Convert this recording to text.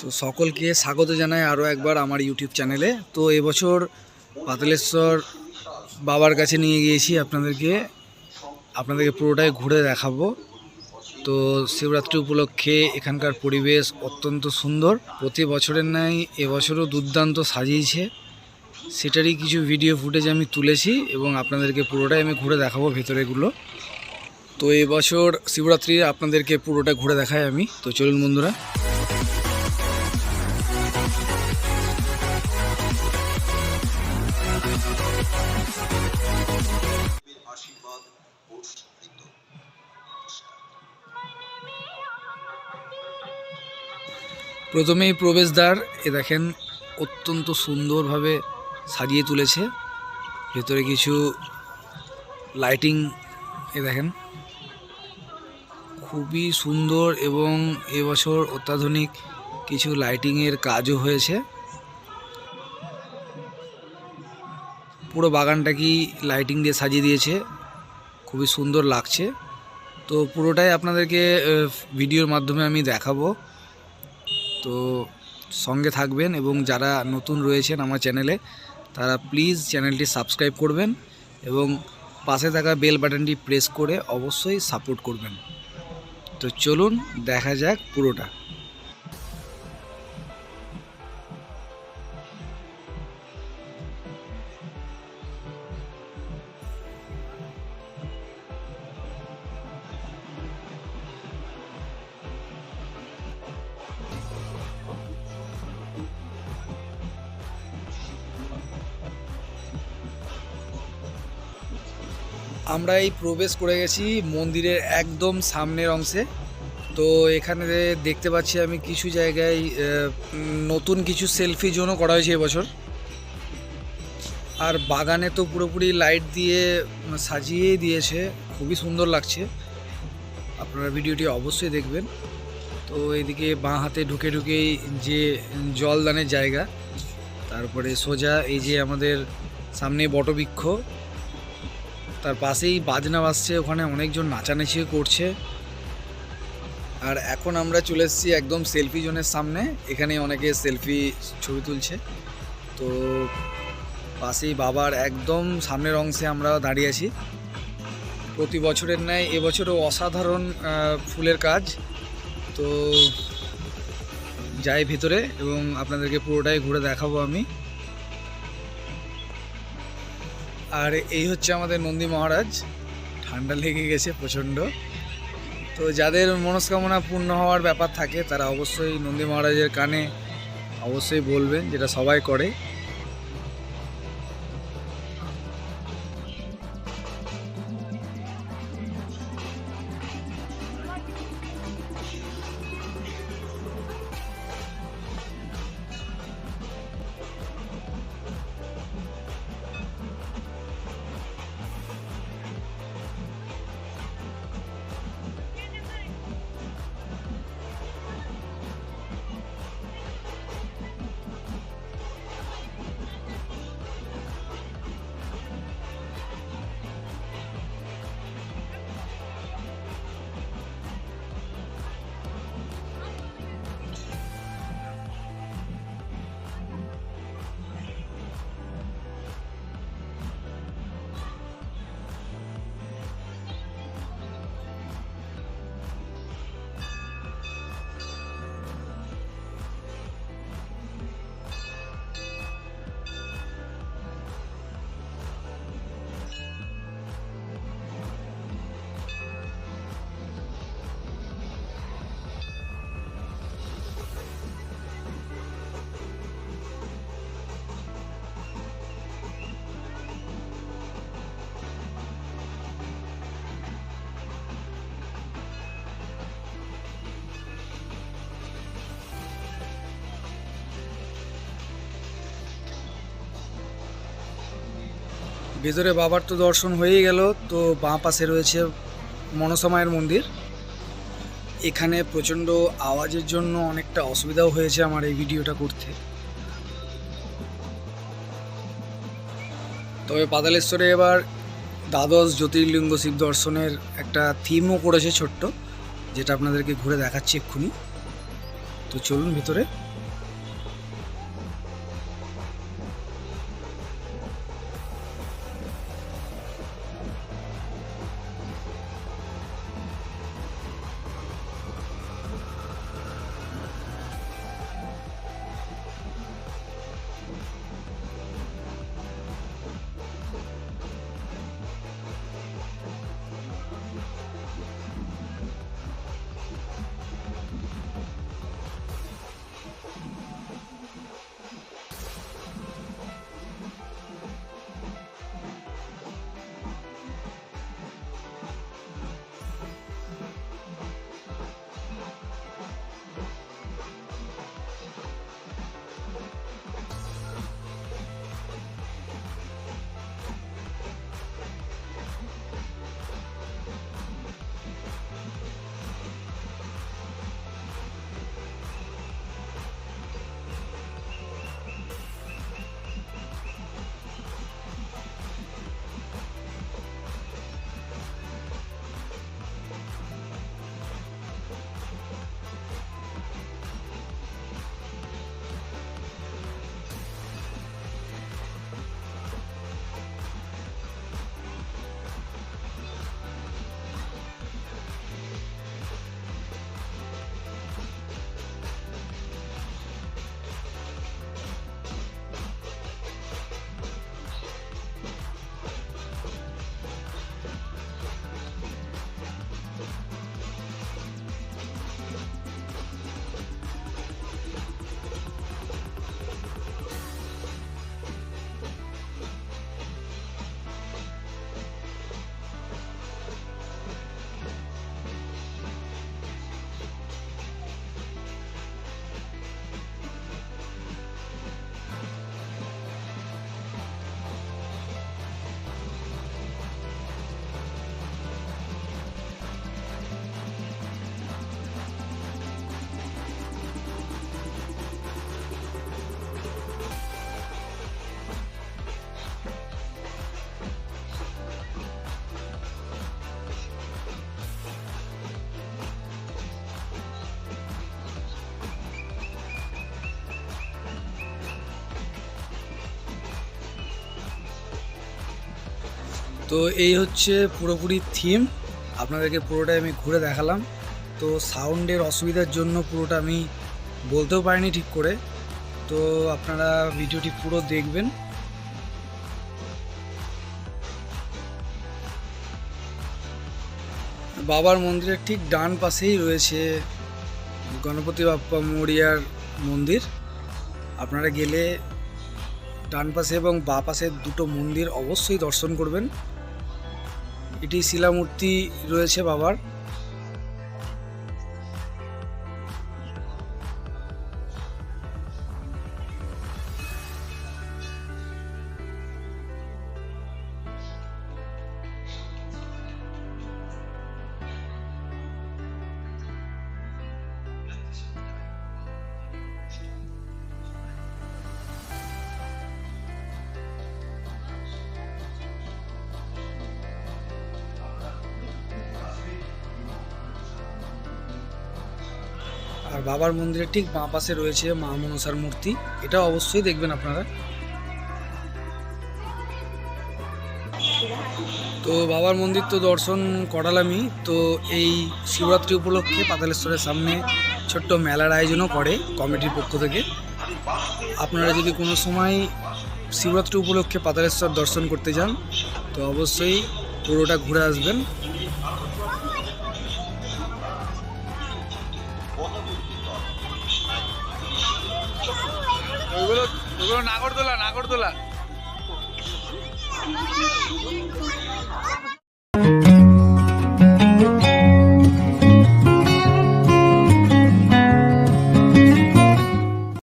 তো সকলকে স্বাগত জানাই আরও একবার আমার ইউটিউব চ্যানেলে তো এবছর পাতালেশ্বর বাবার কাছে নিয়ে গিয়েছি আপনাদেরকে। আপনাদেরকে পুরোটাই ঘুরে দেখাবো। তো শিবরাত্রি উপলক্ষে এখানকার পরিবেশ অত্যন্ত সুন্দর। প্রতি বছরের ন্যায় এবছরও দুর্দান্ত সাজিয়েছে। সেটারই কিছু ভিডিও ফুটেজ আমি তুলেছি এবং আপনাদেরকে পুরোটাই আমি ঘুরে দেখাবো ভেতরেগুলো। তো এবছর শিবরাত্রি আপনাদেরকে পুরোটা ঘুরে দেখাই আমি। তো চলুন বন্ধুরা। আশীর্বাদ প্রথমেই প্রবেশদ্বার, এ দেখেন অত্যন্ত সুন্দরভাবে সাজিয়ে তুলেছে। ভেতরে কিছু লাইটিং এ দেখেন। খুবই সুন্দর এবং এবছর অত্যাধুনিক কিছু লাইটিংয়ের কাজও হয়েছে। পুরো বাগানটাকেই লাইটিং দিয়ে সাজিয়ে দিয়েছে। খুবই সুন্দর লাগছে। তো পুরোটাই আপনাদেরকে ভিডিওর মাধ্যমে আমি দেখাবো। তো সঙ্গে থাকবেন এবং যারা নতুন রয়েছেন আমার চ্যানেলে, তারা প্লিজ চ্যানেলটি সাবস্ক্রাইব করবেন এবং পাশে থাকা বেল বাটনটি প্রেস করে অবশ্যই সাপোর্ট করবেন। তো চলুন, দেখা যাক পুরোটা। আমরা এই প্রবেশ করে গেছি মন্দিরের একদম সামনের অংশে। তো এখানে দেখতে পাচ্ছি আমি কিছু জায়গায় নতুন কিছু সেলফি জোনও করা হয়েছে এবছর। আর বাগানে তো পুরোপুরি লাইট দিয়ে উম, সাজিয়েই দিয়েছে খুবই সুন্দর লাগছে। আপনারা ভিডিওটি অবশ্যই দেখবেন। তো এদিকে বাঁ হাতে ঢুকে ঢুকেই যে জলদানের জায়গা তারপরে সোজা এই যে আমাদের সামনে বটবৃক্ষ। তার পাশেই বাজনা বাজছে, ওখানে অনেকজন নাচানাচিও করছে। আর এখন আমরা চলে এসেছি একদম সেলফি জোনের সামনে এখানে অনেকে সেলফি ছবি তুলছে। তো পাশেই বাবার একদম সামনের অংশে আমরা দাঁড়িয়ে আছি। প্রতি বছরের ন্যায় এবছরও অসাধারণ ফুলের কাজ। তো যাই ভিতরে এবং আপনাদেরকে পুরোটাই ঘুরে দেখাবো আমি। আর এই হচ্ছে আমাদের নন্দী মহারাজ। ঠান্ডা লেগে গেছে প্রচণ্ড। তো যাদের মনস্কামনা পূর্ণ হওয়ার ব্যাপার থাকে, তারা অবশ্যই নন্দী মহারাজের কানে অবশ্যই বলবেন, যেটা সবাই করে। ভেতরে বাবার তো দর্শন হয়েই গেল, তো বাঁ পাশে রয়েছে মনসা মায়ের মন্দির। এখানে প্রচণ্ড আওয়াজের জন্য অনেকটা অসুবিধাও হয়েছে আমার এই ভিডিওটা করতে। তবে পাতালেশ্বরে এবার দ্বাদশ জ্যোতির্লিঙ্গ শিব দর্শনের একটা থিমও করেছে ছোট্ট, যেটা আপনাদেরকে ঘুরে দেখাচ্ছি এক্ষুনি। তো চলুন ভিতরে। তো এই হচ্ছে পুরোপুরি থিম আপনাদেরকে পুরোটাই আমি ঘুরে দেখালাম। তো সাউন্ডের অসুবিধার জন্য পুরোটা আমি বলতেও পারিনি ঠিক করে। তো আপনারা ভিডিওটি পুরো দেখবেন। বাবার মন্দিরের ঠিক ডান পাশেই রয়েছে গণপতি বাপ্পা মরিয়ার মন্দির। আপনারা গেলে ডান পাশে এবং বাঁ পাশে দুটো মন্দির অবশ্যই দর্শন করবেন। এটি শিলামূর্তি রয়েছে বাবার। আর বাবার মন্দিরের ঠিক বাঁ পাশে রয়েছে মা মনসার মূর্তি। এটা অবশ্যই দেখবেন আপনারা। তো বাবার মন্দির তো দর্শন করালামই। তো এই শিবরাত্রি উপলক্ষে পাতালেশ্বরের সামনে ছোট্ট মেলার আয়োজনও করে কমিটির পক্ষ থেকে। আপনারা যদি কোনো সময় শিবরাত্রি উপলক্ষে পাতালেশ্বর দর্শন করতে যান, তো অবশ্যই পুরোটা ঘুরে আসবেন। ওইগুলো ওইগুলো নাগরদোলা নাগরদোলা